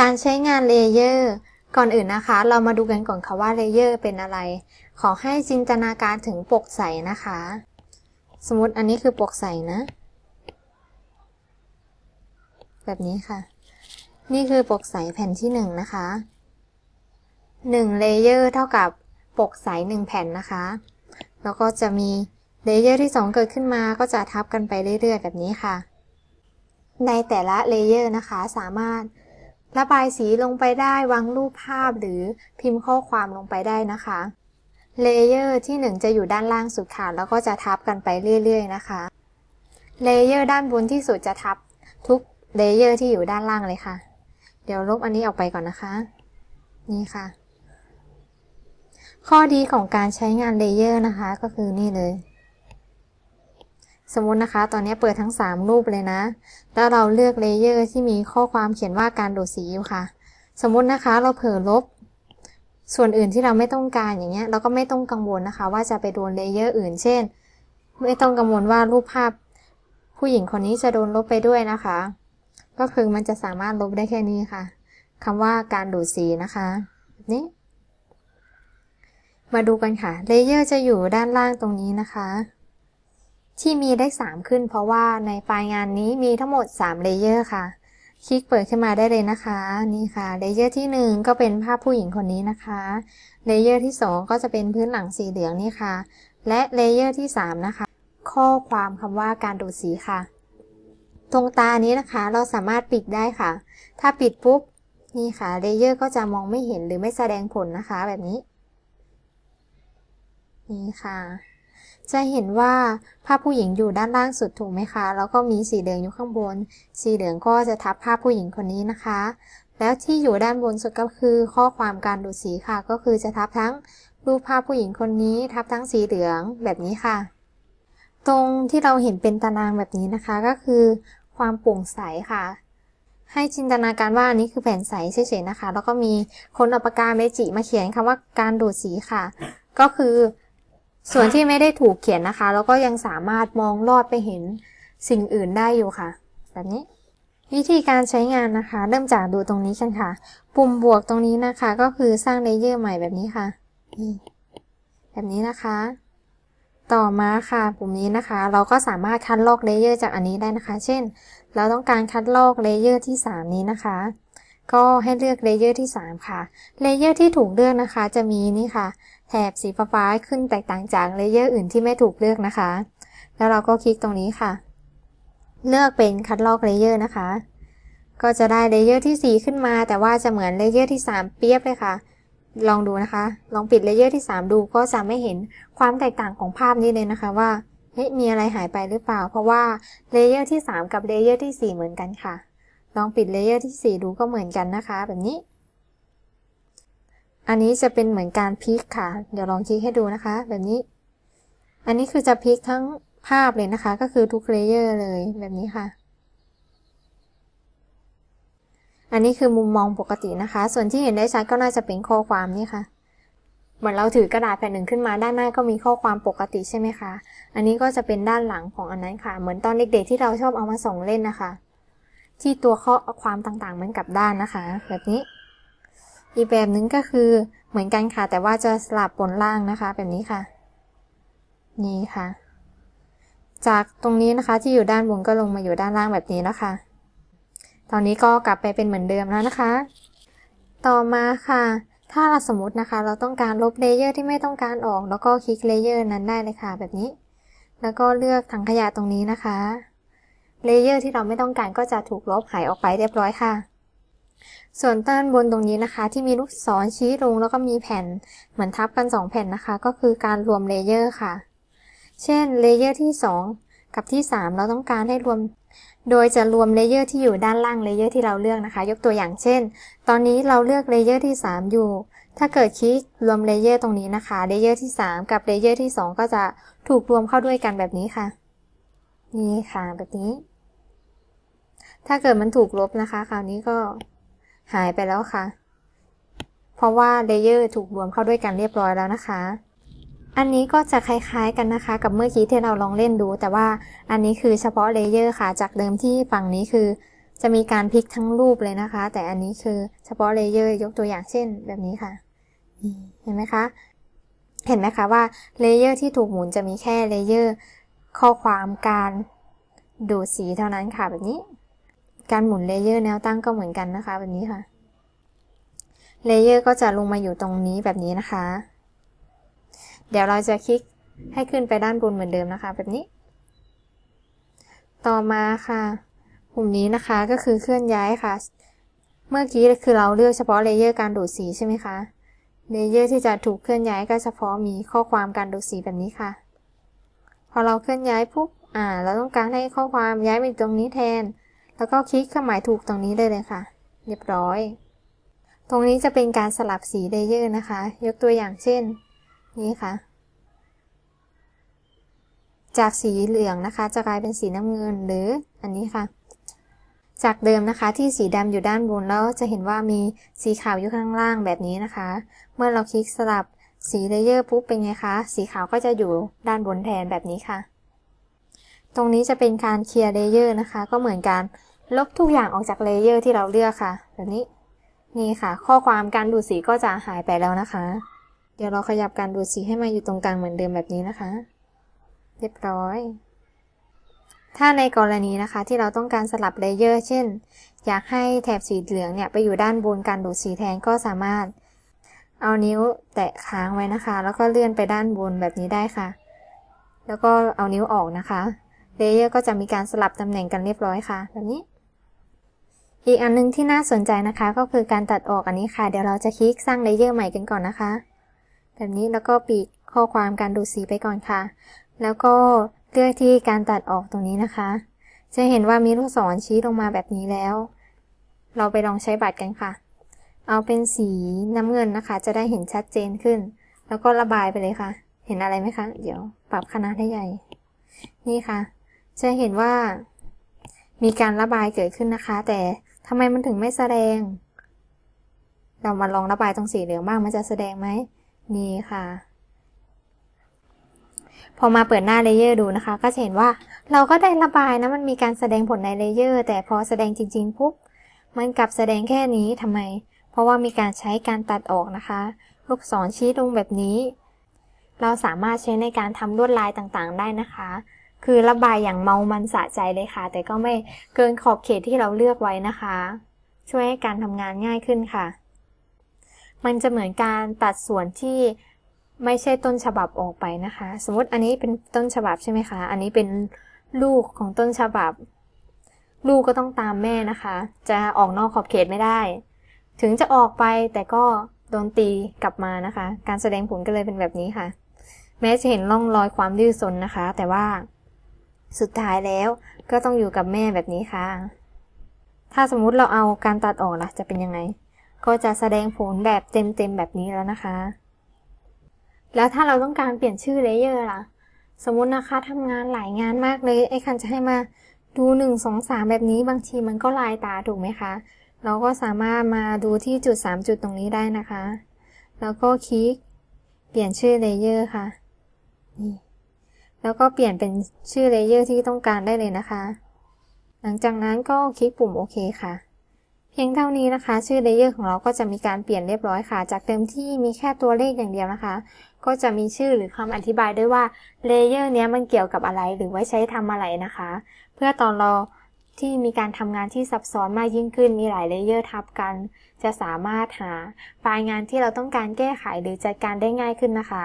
การใช้งานเลเยอร์ ก่อนอื่นนะคะ เรามาดูกันก่อนค่ะว่าเลเยอร์เป็นอะไร ขอให้จินตนาการถึงปกใสนะคะ สมมติอันนี้คือปกใสนะ แบบนี้ค่ะ นี่คือปกใสแผ่นที่หนึ่งนะคะหนึ่งเลเยอร์เท่ากับปกใสหนึ่งแผ่นนะคะ แล้วก็จะมีเลเยอร์ที่สองเกิดขึ้นมาก็จะทับกันไปเรื่อยๆ แบบนี้ค่ะ ในแต่ละเลเยอร์นะคะสามารถ ระบายสีลงไปได้วางรูปภาพหรือพิมพ์ข้อความลงไปได้นะคะเลเยอร์ที่ 1 จะอยู่ด้านล่างสุดค่ะ แล้วก็จะทับกันไปเรื่อยๆนะคะเลเยอร์ด้านบนที่สุดจะทับทุกเลเยอร์ที่อยู่ด้านล่างเลยค่ะ เดี๋ยวลบอันนี้ออกไปก่อนนะคะ นี่ค่ะ ข้อดีของการใช้งานเลเยอร์นะคะ ก็คือนี่เลย สมมตินะคะ ตอนนี้เปิดทั้ง 3 รูปเลยนะ แล้วเราเลือกเลเยอร์ที่มีข้อความเขียนว่าการดูดสีอยู่ค่ะ สมมตินะคะเราเผลอลบ ส่วนอื่นที่เราไม่ต้องการอย่างเงี้ย เราก็ไม่ต้องกังวลนะคะ ว่าจะไปโดนเลเยอร์อื่น เช่น ไม่ต้องกังวลว่ารูปภาพ ผู้หญิงคนนี้จะโดนลบไปด้วยนะคะ ก็คือมันจะสามารถลบได้แค่นี้ค่ะคำว่าการดูดสีนะคะนี้มาดูกันค่ะ เลเยอร์จะอยู่ด้านล่างตรงนี้นะคะ ที่มีได้3ขึ้น เพราะว่าในไฟล์งานนี้มีทั้งหมด3เลเยอร์ค่ะ คลิกเปิดขึ้นมาได้เลยนะคะ นี่ค่ะเลเยอร์ที่ 1 ก็เป็นภาพผู้หญิงคนนี้นะคะเลเยอร์ที่ 2 ก็จะเป็นพื้นหลังสีเหลืองนี่ค่ะ และเลเยอร์ที่ 3 นะคะ ข้อความคำว่าการดูดสีค่ะ ตรงตานี้นะคะเราสามารถปิดได้ค่ะ ถ้าปิดปุ๊บนี่ค่ะเลเยอร์ก็จะมองไม่เห็นหรือไม่แสดงผลนะคะแบบนี้ นี่ค่ะ จะเห็นว่าภาพผู้หญิงอยู่ด้านล่างสุดถูกไหมคะ แล้วก็มีสีเหลืองอยู่ข้างบน สีเหลืองก็จะทับภาพผู้หญิงคนนี้นะคะ แล้วที่อยู่ด้านบนสุดก็คือข้อความการดูดสีค่ะ ก็คือจะทับทั้งรูปภาพผู้หญิงคนนี้ ทับทั้งสีเหลืองแบบนี้ค่ะ ตรงที่เราเห็นเป็นตารางแบบนี้นะคะก็คือ ความโปร่งใสค่ะ ให้จินตนาการว่าอันนี้คือแผ่นใสเฉยๆนะคะ แล้วก็มีคนเอาปากกาเมจิมาเขียนคำว่าการดูดสีค่ะ ก็คือ ส่วนที่ไม่ได้ถูกเขียนนะคะแล้วก็ยังสามารถมองลอดไปเห็นสิ่งอื่นได้อยู่ค่ะ แบบนี้ วิธีการใช้งานนะคะ เริ่มจากดูตรงนี้กันค่ะ ปุ่มบวกตรงนี้นะคะ ก็คือสร้างเลเยอร์ใหม่แบบนี้ค่ะแบบนี้นะคะ ต่อมาค่ะ ปุ่มนี้นะคะ เราก็สามารถคัดลอกเลเยอร์จากอันนี้ได้นะคะ เช่น เราต้องการคัดลอกเลเยอร์ที่ 3 นี้นะคะ ก็ให้เลือกเลเยอร์ที่ 3 ค่ะ เลเยอร์ที่ถูกเลือกนะคะ จะมีนี่ค่ะ แถบสีฟ้าขึ้นแตกต่างจากเลเยอร์อื่นที่ไม่ถูกเลือกนะคะ แล้วเราก็คลิกตรงนี้ค่ะ เลือกเป็นคัดลอกเลเยอร์นะคะ ก็จะได้เลเยอร์ที่ 4 ขึ้นมา แต่ว่าจะเหมือนเลเยอร์ที่ 3 เปียบเลยค่ะ ลองดูนะคะ ลองปิดเลเยอร์ที่ 3 ดูก็จะไม่เห็นความแตกต่างของภาพนี้เลยนะคะว่าเฮ้ยมีอะไรหายไปหรือเปล่า เพราะว่าเลเยอร์ที่ 3 กับเลเยอร์ที่ 4 เหมือนกันค่ะ ลองปิดเลเยอร์ที่ 4 ดูก็เหมือนกันนะคะ แบบนี้ อันนี้จะเป็นเหมือนการพลิกค่ะ เดี๋ยวลองคลิกให้ดูนะคะ แบบนี้ อันนี้คือจะพลิกทั้งภาพเลยนะคะ ก็คือทุกเลเยอร์เลยแบบนี้ค่ะ อันนี้คือมุมมองปกตินะคะ ส่วนที่เห็นได้ชัดก็น่าจะเป็นข้อความนี่ค่ะเหมือนเราถือกระดาษแผ่นหนึ่งขึ้นมาด้านหน้าก็มีข้อความปกติใช่ไหมคะ อันนี้ก็จะเป็นด้านหลังของอันนั้นค่ะ เหมือนตอนเด็กๆที่เราชอบเอามาส่งเล่นนะคะ ที่ตัวข้อความต่างๆ เหมือนกับด้านนะคะ แบบนี้ อีกแบบหนึ่งก็คือเหมือนกันค่ะ แต่ว่าจะสลับบนล่างนะคะ แบบนี้ค่ะ นี่ค่ะ จากตรงนี้นะคะที่อยู่ด้านบนก็ลงมาอยู่ด้านล่างแบบนี้แล้วค่ะตอนนี้ก็กลับไปเป็นเหมือนเดิมแล้วนะคะ ต่อมาค่ะถ้าเราสมมตินะคะ เราต้องการลบเลเยอร์ที่ไม่ต้องการออก แล้วก็คลิกเลเยอร์นั้นได้เลยค่ะ แบบนี้ แล้วก็เลือกถังขยะตรงนี้นะคะ เลเยอร์ที่เราไม่ต้องการก็จะถูกลบหายออกไปเรียบร้อยค่ะ ส่วนด้านบนตรงนี้นะคะ ที่มีลูกศรชี้ลงแล้วก็มีแผ่นเหมือนทับกัน 2 แผ่นนะคะ ก็คือการรวมเลเยอร์ค่ะ เช่นเลเยอร์ที่ 2 กับที่ 3 เราต้องการให้รวม โดยจะรวมเลเยอร์ที่อยู่ด้านล่างเลเยอร์ที่เราเลือกนะคะ ยกตัวอย่างเช่น ตอนนี้เราเลือกเลเยอร์ที่ 3 อยู่ ถ้าเกิดคลิกรวมเลเยอร์ตรงนี้นะคะเลเยอร์ที่ 3 กับเลเยอร์ที่ 2 ก็จะถูกรวมเข้าด้วยกันแบบนี้ค่ะ นี่ค่ะแบบนี้ ถ้าเกิดมันถูกลบนะคะ คราวนี้ก็หายไปแล้วค่ะ เพราะว่าเลเยอร์ถูกรวมเข้าด้วยกันเรียบร้อยแล้วนะคะ อันนี้ก็จะคล้ายๆกันนะคะ กับเมื่อกี้ที่เราลองเล่นดู แต่ว่าอันนี้คือเฉพาะเลเยอร์ค่ะ จากเดิมที่ฝั่งนี้คือ จะมีการพลิกทั้งรูปเลยนะคะ แต่อันนี้คือเฉพาะเลเยอร์ยกตัวอย่างเช่น แบบนี้ค่ะ เห็นไหมคะ เห็นไหมคะว่าเลเยอร์ที่ถูกหมุนจะมีแค่เลเยอร์ข้อความการดูดสีเท่านั้นค่ะแบบนี้ การหมุนเลเยอร์แนวตั้งก็เหมือนกันนะคะแบบนี้ค่ะ เลเยอร์ก็จะลงมาอยู่ตรงนี้แบบนี้นะคะ เดี๋ยวเราจะคลิกให้ขึ้นไปด้านบนเหมือนเดิมนะคะ แบบนี้ ต่อมาค่ะปุ่มนี้นะคะก็คือเคลื่อนย้ายค่ะ เมื่อกี้คือเราเลือกเฉพาะเลเยอร์การดูดสีใช่ไหมคะ เลเยอร์ที่จะถูกเคลื่อนย้ายก็เฉพาะมีข้อความการดูดสีแบบนี้ค่ะ พอเราเคลื่อนย้ายปุ๊บ อ่า เราต้องการให้ข้อความย้ายไปตรงนี้แทน แล้วก็คลิกเครื่องหมายถูกตรงนี้ได้เลยค่ะ เรียบร้อย ตรงนี้จะเป็นการสลับสีเลเยอร์นะคะ ยกตัวอย่างเช่น นี่ค่ะ จากสีเหลืองนะคะ จะกลายเป็นสีน้ำเงินหรืออันนี้ค่ะ จากเดิมนะคะที่สีดำอยู่ด้านบนแล้วจะเห็นว่ามีสีขาวอยู่ข้างล่างแบบนี้นะคะ เมื่อเราคลิกสลับสีเลเยอร์ปุ๊บเป็นไงคะ สีขาวก็จะอยู่ด้านบนแทนแบบนี้ค่ะ ตรงนี้จะเป็นการเคลียร์เลเยอร์นะคะ ก็เหมือนการ ลบทุกอย่างออกจากเลเยอร์ที่เราเลือกค่ะ แบบนี้ นี่ค่ะ ข้อความการดูดสีก็จะหายไปแล้วนะคะ เดี๋ยวเราขยับการดูดสีให้มาอยู่ตรงกลางเหมือนเดิมแบบนี้นะคะ เรียบร้อย ถ้าในกรณีนะคะที่เราต้องการสลับเลเยอร์ เช่น อยากให้แถบสีเหลืองเนี่ยไปอยู่ด้านบนการดูดสีแทนก็สามารถ เอานิ้วแตะค้างไว้นะคะ แล้วก็เลื่อนไปด้านบนแบบนี้ได้ค่ะ แล้วก็เอานิ้วออกนะคะ เลเยอร์ก็จะมีการสลับตำแหน่งกันเรียบร้อยค่ะ แบบนี้ อีกอันนึงที่น่าสนใจนะคะ ก็คือการตัดออกอันนี้ค่ะ เดี๋ยวเราจะคลิกสร้างเลเยอร์ใหม่กันก่อนนะคะ แบบนี้แล้วก็ปิดข้อความการดูสีไปก่อนค่ะ แล้วก็เลือกที่การตัดออกตรงนี้นะคะ จะเห็นว่ามีลูกศรชี้ลงมาแบบนี้แล้ว เราไปลองใช้บัตรกันค่ะ เอาเป็นสีน้ำเงินนะคะ จะได้เห็นชัดเจนขึ้น แล้วก็ระบายไปเลยค่ะ เห็นอะไรไหมคะ เดี๋ยวปรับขนาดให้ใหญ่ นี่ค่ะ จะเห็นว่า มีการระบายเกิดขึ้นนะคะ แต่ ทำไมมันถึงไม่แสดง เรามาลองระบายตรงสีเหลืองบ้างมันจะแสดงไหม นี่ค่ะ พอมาเปิดหน้าเลเยอร์ดูนะคะ ก็จะเห็นว่าเราก็ได้ระบายนะ มันมีการแสดงผลในเลเยอร์ แต่พอแสดงจริงๆปุ๊บ มันกลับแสดงแค่นี้ทำไม เพราะว่ามีการใช้การตัดออกนะคะ ลูกศรชี้ลงแบบนี้ เราสามารถใช้ในการทำลวดลายต่างๆ ได้นะคะ คือระบายอย่างเมามันสะใจเลยค่ะ แต่ก็ไม่เกินขอบเขตที่เราเลือกไว้นะคะ ช่วยให้การทำงานง่ายขึ้นค่ะ มันจะเหมือนการตัดส่วนที่ไม่ใช่ต้นฉบับออกไปนะคะ สมมติอันนี้เป็นต้นฉบับใช่ไหมคะ อันนี้เป็นลูกของต้นฉบับ ลูกก็ต้องตามแม่นะคะ จะออกนอกขอบเขตไม่ได้ ถึงจะออกไปแต่ก็โดนตีกลับมานะคะ การแสดงผลก็เลยเป็นแบบนี้ค่ะ แม้จะเห็นร่องรอยความดื้อซนนะคะ แต่ว่า สุดท้ายแล้วก็ต้องอยู่กับแม่แบบนี้ค่ะ ถ้าสมมุติเราเอาการตัดออกล่ะจะเป็นยังไง ก็จะแสดงผลแบบเต็มๆแบบนี้แล้วนะคะ แล้วถ้าเราต้องการเปลี่ยนชื่อเลเยอร์ล่ะ สมมุตินะคะทำงานหลายงานมากเลย ไอ้คันจะให้มาดูหนึ่งสองสามแบบนี้บางทีมันก็ลายตาถูกไหมคะ เราก็สามารถมาดูที่จุดสามจุดตรงนี้ได้นะคะ แล้วก็คลิก เปลี่ยนชื่อเลเยอร์ค่ะ นี่ แล้วก็เปลี่ยนเป็นชื่อเลเยอร์ที่ต้องการได้เลยนะคะ หลังจากนั้นก็คลิกปุ่มโอเคค่ะ เพียงเท่านี้นะคะ ชื่อเลเยอร์ของเราก็จะมีการเปลี่ยนเรียบร้อยค่ะ จากเดิมที่มีแค่ตัวเลขอย่างเดียวนะคะ ก็จะมีชื่อหรือคำอธิบายด้วยว่าเลเยอร์นี้มันเกี่ยวกับอะไรหรือไว้ใช้ทำอะไรนะคะ เพื่อตอนเราที่มีการทำงานที่ซับซ้อนมากยิ่งขึ้น มีหลายเลเยอร์ทับกัน จะสามารถหาไฟล์งานที่เราต้องการแก้ไขหรือจัดการได้ง่ายขึ้นนะคะ